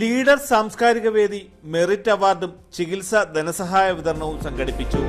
Leader സാംസ്കാരിക വേദി merit അവാർഡും ചികിത്സ ധനസഹായ വിതരണവും സംഘടിപ്പിച്ചു.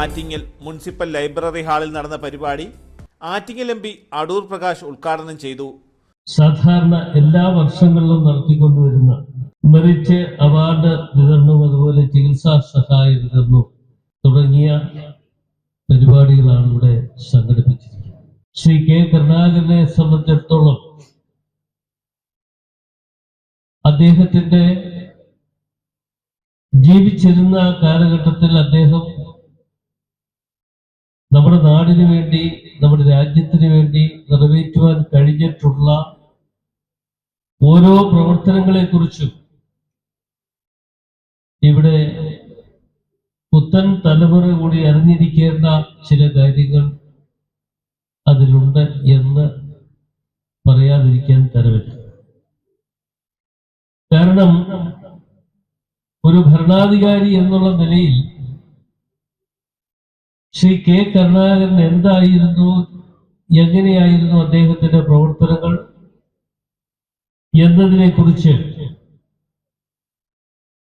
ആറ്റിങ്ങൽ മുനിസിപ്പൽ ലൈബ്രറി ഹാളിൽ നടന്ന പരിപാടി ആറ്റിങ്ങൽ എം പി അടൂർ പ്രകാശ് ഉദ്ഘാടനം ചെയ്തു. സാധാരണ എല്ലാ വർഷങ്ങളിലും നടത്തിക്കൊണ്ടുവരുന്ന മെറിറ്റ് അവാർഡ് വിതരണവും അതുപോലെ ചികിത്സാ സഹായ വിതരണവും തുടങ്ങിയ പരിപാടികളാണ് ഇവിടെ സംഘടിപ്പിച്ചിരിക്കുന്നത്. ശ്രീ കെ കരുണാകരനെ സംബന്ധിച്ചിടത്തോളം അദ്ദേഹത്തിന്റെ ജീവിച്ചിരുന്ന കാലഘട്ടത്തിൽ അദ്ദേഹം നമ്മുടെ നാടിനു വേണ്ടി നമ്മുടെ രാജ്യത്തിന് വേണ്ടി നിറവേറ്റുവാൻ കഴിഞ്ഞിട്ടുള്ള ഓരോ പ്രവർത്തനങ്ങളെ കുറിച്ചും ഇവിടെ പുത്തൻ തലമുറ കൂടി അറിഞ്ഞിരിക്കേണ്ട ചില കാര്യങ്ങൾ അതിലുണ്ട് എന്ന് പറയാതിരിക്കാൻ തരവില്ല കാരണം ഒരു ഭരണാധികാരി എന്നുള്ള നിലയിൽ ശ്രീ കെ കരുണാകരൻ എന്തായിരുന്നു? എങ്ങനെയായിരുന്നു അദ്ദേഹത്തിന്റെ പ്രവർത്തനങ്ങൾ? എന്നതിനെ കുറിച്ച്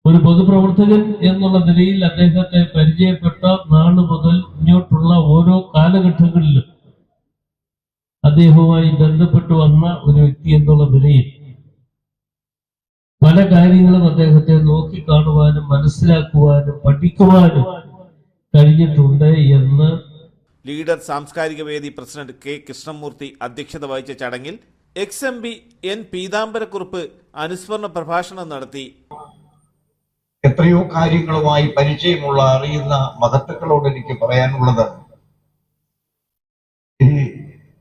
ഒരു പൊതുപ്രവർത്തകൻ എന്നുള്ള നിലയിൽ അദ്ദേഹത്തെ പരിചയപ്പെട്ട നാൾ മുതൽ ഇങ്ങോട്ടുള്ള ഓരോ കാലഘട്ടങ്ങളിലും അദ്ദേഹവുമായി ബന്ധപ്പെട്ടു വന്ന ഒരു വ്യക്തി എന്നുള്ള നിലയിൽ പല കാര്യങ്ങളും അദ്ദേഹത്തെ നോക്കിക്കാണുവാനും മനസ്സിലാക്കുവാനും പഠിക്കുവാനും കഴിഞ്ഞിട്ടുണ്ട് എന്ന് ലീഡർ സാംസ്കാരിക വേദി പ്രസിഡന്റ് കെ കൃഷ്ണമൂർത്തി അധ്യക്ഷത വഹിച്ച ചടങ്ങിൽ ex M P N Peethambarakurup അനുസ്മരണ പ്രഭാഷണം നടത്തി. എത്രയോ കാര്യങ്ങളുമായി പരിചയമുള്ള അറിയുന്ന മഹത്തുക്കളോട് എനിക്ക് പറയാനുള്ളത്. ഈ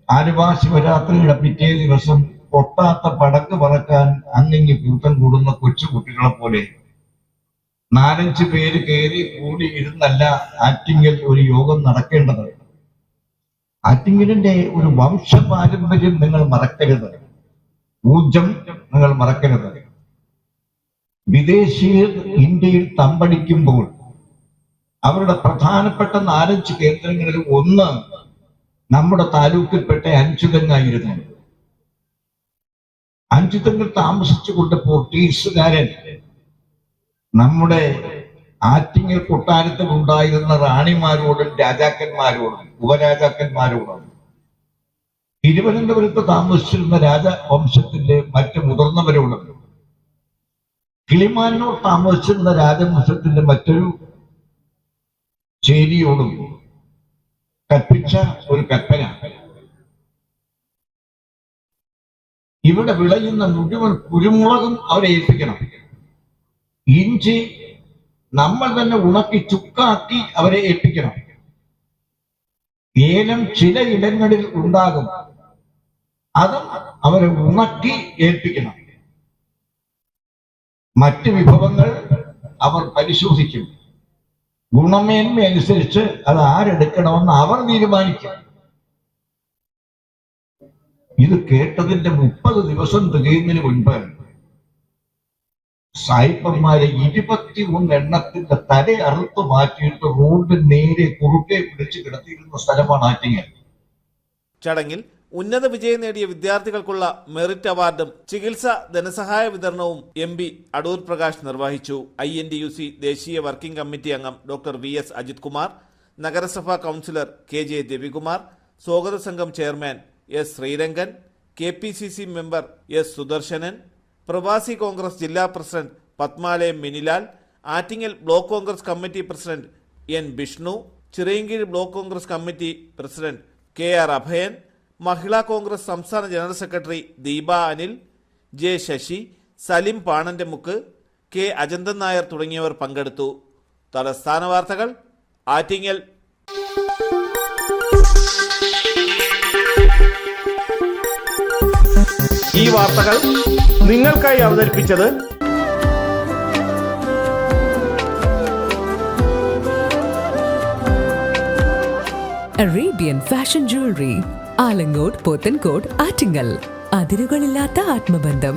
ആലുവ ശിവരാത്രിയുടെ പിറ്റേ ദിവസം പൊട്ടാത്ത പടക്ക് പറക്കാൻ അങ്ങിങ്ങ് കൂട്ടം കൂടുന്ന കൊച്ചു കുട്ടികളെ പോലെ നാലഞ്ച് പേര് കയറി കൂടി ഇരുന്നല്ല ആറ്റിങ്ങൽ ഒരു യോഗം നടക്കേണ്ടത്. ആറ്റിങ്ങലിന്റെ ഒരു വംശ പാരമ്പര്യം നിങ്ങൾ മറക്കരുത്. ഊർജം നിങ്ങൾ മറക്കരുത്. വിദേശീയർ ഇന്ത്യയിൽ തമ്പടിക്കുമ്പോൾ അവരുടെ പ്രധാനപ്പെട്ട നാലഞ്ച് കേന്ദ്രങ്ങളിൽ ഒന്ന് നമ്മുടെ താലൂക്കിൽപ്പെട്ട അഞ്ചുതെങ്ങായിരുന്നു അഞ്ചുതെങ്ങിൽ താമസിച്ചുകൊണ്ട് പോർട്ടീസുകാരൻ നമ്മുടെ ആറ്റിങ്ങൽ കൊട്ടാരത്തിൽ ഉണ്ടായിരുന്ന റാണിമാരോടും രാജാക്കന്മാരോടും ഉപരാജാക്കന്മാരോടും. തിരുവനന്തപുരത്ത് താമസിച്ചിരുന്ന രാജവംശത്തിന്റെ മറ്റ് മുതിർന്നവരോടും കിളിമാനൂർ താമസിച്ചിരുന്ന രാജവംശത്തിന്റെ മറ്റൊരു ചേരിയോടും കൽപ്പിച്ച ഒരു കൽപ്പന. ഇവിടെ വിളയുന്ന മുഴുവൻ കുരുമുളകും അവരെ ഏൽപ്പിക്കണം ഇഞ്ചി നമ്മൾ തന്നെ ഉണക്കി ചുക്കാക്കി അവരെ ഏൽപ്പിക്കണം. ഏലം ചില ഇടങ്ങളിൽ ഉണ്ടാകും. അതും അവരെ ഉണക്കി ഏൽപ്പിക്കണം. മറ്റ് വിഭവങ്ങൾ അവർ പരിശോധിക്കും. ഗുണമേന്മ അനുസരിച്ച് അത് ആരെടുക്കണമെന്ന് അവർ തീരുമാനിക്കും. ഇത് കേട്ടതിന്റെ മുപ്പത് ദിവസം തികയുന്നതിന് മുൻപ് സായിപ്പന്മാരെ ഇരുപത്തി ഒന്ന് എണ്ണത്തിന്റെ തല അറുത്ത് മാറ്റിയിട്ട് റോഡ് നേരെ കുറുക്കെ പിടിച്ച് കിടത്തിയിരുന്ന സ്ഥലമാണ് ആറ്റിങ്ങൽ. ചടങ്ങിൽ ഉന്നത വിജയം നേടിയ വിദ്യാർത്ഥികൾക്കുള്ള മെറിറ്റ് അവാർഡും ചികിത്സ ധനസഹായ വിതരണവും എം പി അടൂർ പ്രകാശ് നിർവഹിച്ചു. I N D U C ദേശീയ വർക്കിംഗ് കമ്മിറ്റി അംഗം doctor V S Ajith Kumar നഗരസഭാ കൗൺസിലർ കെ ജെ രവികുമാർ സ്വാഗത സംഘം chairman S Sreerangan K P C C member S Sudarsanan Pravasi Congress ജില്ലാ president Padmalayam Minilal Attingal block Congress committee president N Bishnu Chirayinkeezhu block Congress committee president K R Abhayan Mahila Congress സംസ്ഥാന general secretary Deepa Anil J Sasi Salim പാണന്റെ മുക്ക് K Ajanthan Nair തുടങ്ങിയവർ പങ്കെടുത്തു. തലസ്ഥാന വാർത്തകൾ ആറ്റിങ്ങൽ. ഈ വാർത്തകൾ നിങ്ങൾക്കായി അവതരിപ്പിച്ചത് Arabian Fashion Jewelry, Alangote, Pothencourt, Attingal. അതിരുകളില്ലാത്ത ആത്മബന്ധം